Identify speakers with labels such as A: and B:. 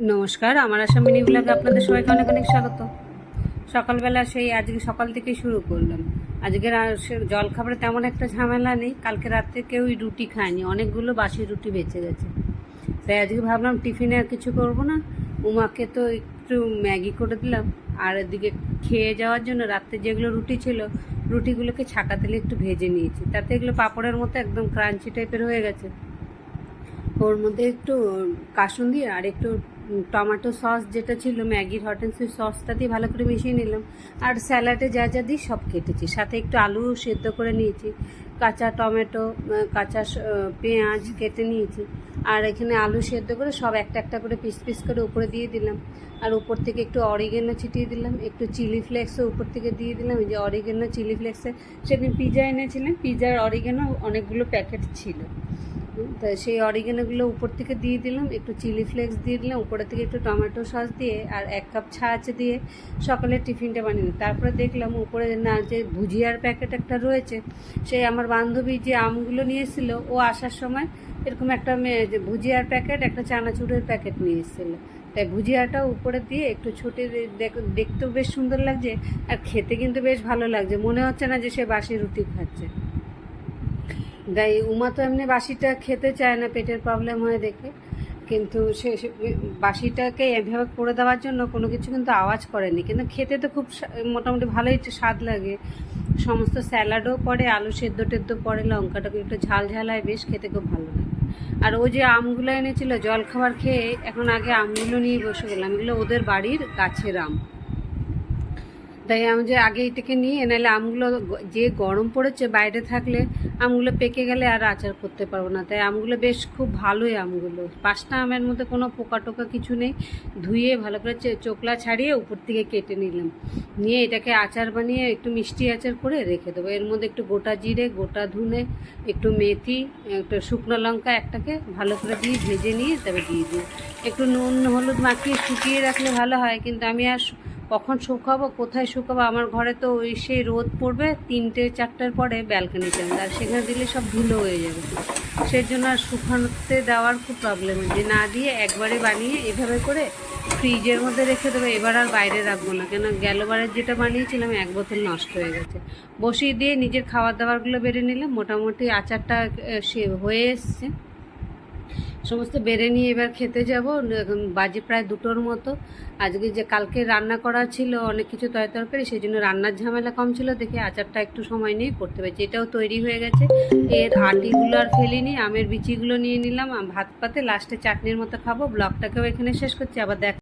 A: নমস্কার, আমার আশা মিনি ব্লগে আপনাদের সবাইকে অনেক অনেক স্বাগত। সকালবেলা সেই আজকে সকাল থেকেই শুরু করলাম। আজকের আর সে- জল খাবারে তেমন একটা ঝামেলা নেই, কালকে রাত্রে কেউই রুটি খায়নি, অনেকগুলো বাসি রুটি বেঁচে গেছে। তাই আজকে ভাবলাম টিফিনে আর কিছু করব না। উমাকে তো একটু ম্যাগি করে দিলাম, আর এদিকে খেয়ে যাওয়ার জন্য রাত্রে যেগুলো রুটি ছিল, রুটিগুলোকে ছাকা তেলে একটু ভেজে নিয়েছি। তাতে এগুলো পাঁপড়ের মতো একদম ক্রাঞ্চি টাইপের হয়ে গেছে। ওর মধ্যে একটু কাসুন দিয়ে আর একটু টমেটো সস যেটা ছিল, ম্যাগির হট অ্যান্ড সুইট সসটা দিয়ে ভালো করে মিশিয়ে নিলাম। আর স্যালাডে যা যা দিই সব কেটেছি। সাথে একটু আলু সেদ্ধ করে নিয়েছি। কাঁচা টমেটো কাঁচা পেঁয়াজ কেটে নিয়েছি। আর এখানে আলু সেদ্ধ করে সব একটা একটা করে পিস পিস করে উপরে দিয়ে দিলাম। আর উপর থেকে একটু অরিগেনো ছিটিয়ে দিলাম। একটু চিলি ফ্লেক্সও উপর থেকে দিয়ে দিলাম। ওই যে অরিগেনো চিলি ফ্লেক্সে সেদিন পিজা এনেছিলেন পিজার অরিগেনো অনেকগুলো প্যাকেট ছিল। তা সেই অরিগেনোগুলো উপর থেকে দিয়ে দিলাম, একটু চিলি ফ্লেক্স দিয়ে দিলাম, উপরে থেকে একটু টমেটো সস দিয়ে আর এক কাপ ছাঁচ দিয়ে সকালের টিফিনটা বানিয়ে নিলাম। তারপরে দেখলাম উপরে না যে ভুজিয়ার প্যাকেট একটা রয়েছে, সেই আমার বান্ধবী যে আমগুলো নিয়েছিল, ও আসার সময় এরকম একটা যে ভুজিয়ার প্যাকেট, একটা চানাচুরের প্যাকেট নিয়ে এসেছিল তাই ভুজিয়াটা উপরে দিয়ে একটু ছুটে দেখ- দেখতেও বেশ সুন্দর লাগছে আর খেতে কিন্তু বেশ ভালো লাগছে। মনে হচ্ছে না যে সে বাসি রুটি খাচ্ছে। তাই উমা তো এমনি বাসিটা খেতে চায় না, পেটের প্রবলেম হয় দেখে। কিন্তু সে বাসিটাকে এভাবে করে দেওয়ার জন্য কোনো কিছু কিন্তু আওয়াজ করেনি। কিন্তু খেতে তো খুব মোটামুটি ভালোই স্বাদ লাগে। সমস্ত স্যালাডও পড়ে, আলু সেদ্ধ টেদ্ধ পড়ে লঙ্কাটাকে একটু ঝাল ঝাল হয়, বেশ খেতে খুব ভালো লাগে। আর ও যে আমগুলো এনেছিল জল খাবার খেয়ে এখন আগে আমগুলো নিয়ে বসে গেলাম। এগুলো ওদের বাড়ির গাছের আম। তাই আমি যে আগে এটাকে নিয়ে, নাহলে আমগুলো যে গরম পড়েছে বাইরে থাকলে আমগুলো পেকে গেলে আর আচার করতে পারব না। তাই আমগুলো বেশ খুব ভালোই আমগুলো। পাঁচটা আমের মধ্যে কোনো পোকা টোকা কিছু নেই। ধুয়ে ভালো করে চোকলা ছাড়িয়ে উপর থেকে কেটে নিলাম। নিয়ে এটাকে আচার বানিয়ে একটু মিষ্টি আচার করে রেখে দেবো। এর মধ্যে একটু গোটা জিরে, গোটা ধুনে, একটু মেথি, একটু শুকনো লঙ্কা একটাকে ভালো করে দিয়ে ভেজে নিয়ে তবে দিয়ে দিই। একটু নুন, হলুদ মাখিয়ে শুকিয়ে রাখলে ভালো হয়, কিন্তু আমি আর কখন শুকাবো, কোথায় শুকাবো, আমার ঘরে তো ওই সেই রোদ পড়বে, তিনটে, চারটার পরে ব্যালকানিতে আর সেখানে দিলে সব ধুলো হয়ে যাবে। সেই জন্য আর শুকানোতে দেওয়ার খুব প্রবলেম যে না দিয়ে একবারে বানিয়ে এভাবে করে ফ্রিজের মধ্যে রেখে দেবো, এবার আর বাইরে রাখব না। কেন গেলবারের যেটা বানিয়েছিলাম, এক বোতল নষ্ট হয়ে গেছে। বসিয়ে দিয়ে নিজের খাবার দাবারগুলো বেড়ে নিলাম। মোটামুটি আচারটা সে হয়ে এসছে। সমস্ত বেড়ে নিয়ে এবার খেতে যাব। বাজে প্রায় দুটোর মতো। আজকে যে কালকে রান্না করা ছিল, অনেক কিছু তয় তরকারি, সেই জন্য রান্নার ঝামেলা কম ছিল। দেখে আচারটা একটু সময় নিয়ে করতে পেরেছি। এটাও তৈরি হয়ে গেছে। এর আটিগুলো আর ফেলিনি, আমের বিচিগুলো নিয়ে নিলাম। ভাত পাতে লাস্টে চাটনির মতো খাব। ব্লগটাকেও এখানে শেষ করছি। আবার দেখ